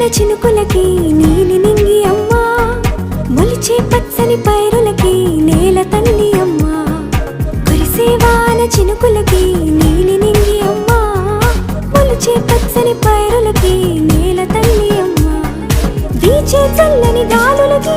కురిసేవాన చినుకులకి నీలి నింగి అమ్మా. మొలిచే పచ్చని పైరులకి నేల తల్లి అమ్మా. కురిసేవాన చినుకులకి నీలి నింగి అమ్మా. మొలిచే పచ్చని పైరులకి నేల తల్లి అమ్మా. వీచే చల్లని గాలులకి